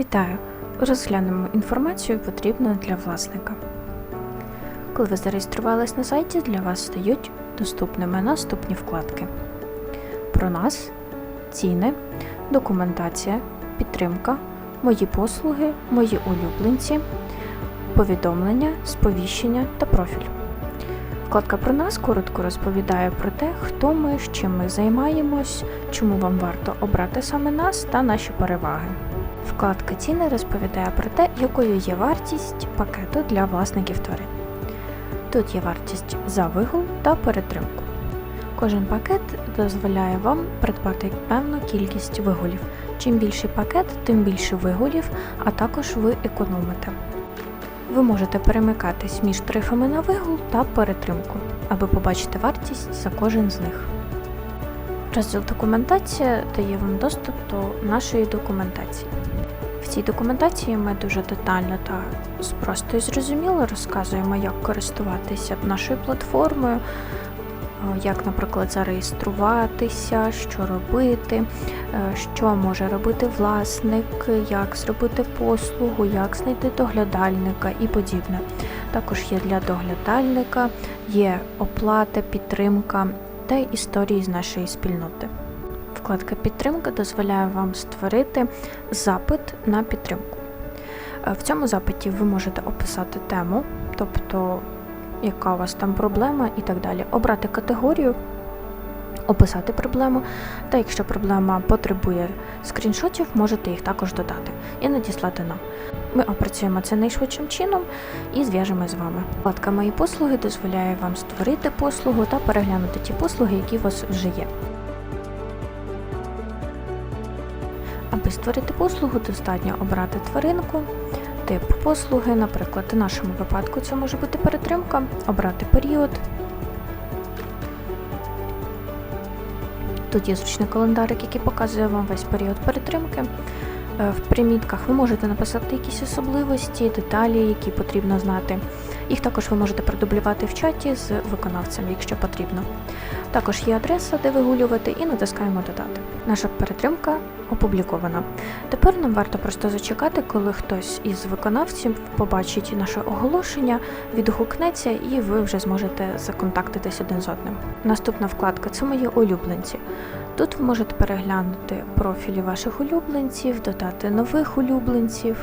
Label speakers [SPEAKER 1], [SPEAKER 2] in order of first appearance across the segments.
[SPEAKER 1] Вітаю! Розглянемо інформацію, потрібну для власника. Коли ви зареєструвались на сайті, для вас стають доступними наступні вкладки: Про нас, ціни, документація, підтримка, мої послуги, мої улюбленці, повідомлення, сповіщення та профіль. Вкладка про нас коротко розповідає про те, хто ми, з чим ми займаємось, чому вам варто обрати саме нас та наші переваги. Вкладка ціни розповідає про те, якою є вартість пакету для власників тварин. Тут є вартість за вигул та перетримку. Кожен пакет дозволяє вам придбати певну кількість вигулів. Чим більший пакет, тим більше вигулів, а також ви економите. Ви можете перемикатись між тарифами на вигул та перетримку, аби побачити вартість за кожен з них. Розділ документація дає вам доступ до нашої документації. Цій документації ми дуже детально та просто і зрозуміло розказуємо, як користуватися нашою платформою, е, як, наприклад, зареєструватися, що робити, е, що може робити власник, як зробити послугу, як знайти доглядальника і подібне. Також є для доглядальника, є оплата, підтримка та історії з нашої спільноти. Вкладка Підтримка дозволяє вам створити запит на підтримку. Е, В цьому запиті ви можете описати тему, тобто яка у вас там проблема і так далі. Обрати категорію, описати проблему, та якщо проблема потребує скріншотів, можете їх також додати і надіслати нам. Ми опрацюємо це найшвидшим чином і зв'яжемо з вами. Вкладка Мої послуги дозволяє вам створити послугу та переглянути ті послуги, які у вас вже є. Аби створити послугу, достатньо обрати тваринку, тип послуги, наприклад, у нашому випадку це може бути перетримка, обрати період. Тут є зручний календарик, який показує вам весь період перетримки. Е, В примітках ви можете написати якісь особливості, деталі, які потрібно знати. Їх також ви можете продублювати в чаті з виконавцем, якщо потрібно. Також є адреса, де вигулювати, і натискаємо Додати. Наша перетримка опублікована. Тепер нам варто просто зачекати, коли хтось із виконавців побачить наше оголошення, відгукнеться, і ви вже зможете законтактитись один з одним. Наступна вкладка це мої улюбленці. Тут ви можете переглянути профілі ваших улюбленців, додати нових улюбленців.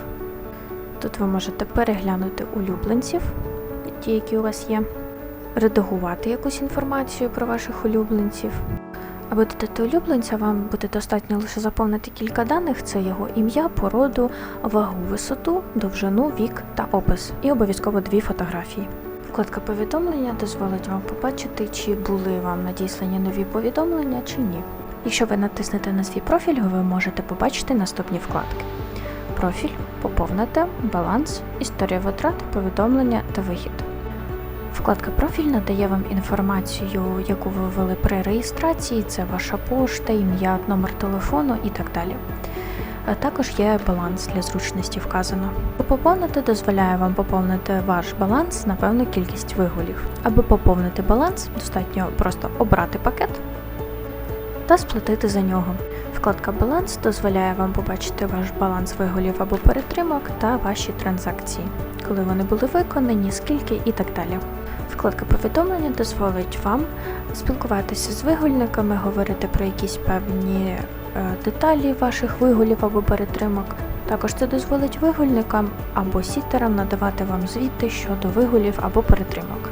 [SPEAKER 1] Тут ви можете переглянути улюбленців, ті, які у вас є, редагувати якусь інформацію про ваших улюбленців. Аби додати улюбленця, вам буде достатньо лише заповнити кілька даних: це його ім'я, породу, вагу, висоту, довжину, вік та опис, і обов'язково дві фотографії. Вкладка повідомлення дозволить вам побачити, чи були вам надіслані нові повідомлення чи ні. Якщо ви натиснете на свій профіль, ви можете побачити наступні вкладки: профіль, поповнити, баланс, історія витрат, повідомлення та вихід. Вкладка Профіль надає вам інформацію, яку ви ввели при реєстрації, це ваша пошта, ім'я, номер телефону і так далі. Також є баланс для зручності вказано. Поповнити дозволяє вам поповнити ваш баланс на певну кількість вигулів. Аби поповнити баланс, достатньо просто обрати пакет та сплатити за нього. Вкладка Баланс дозволяє вам побачити ваш баланс вигулів або перетримок та ваші транзакції, коли вони були виконані, скільки і так далі. Вкладка повідомлення дозволить вам спілкуватися з вигульниками, говорити про якісь певні е, деталі ваших вигулів або перетримок. Також це дозволить вигульникам або сітерам надавати вам звіти щодо вигулів або перетримок.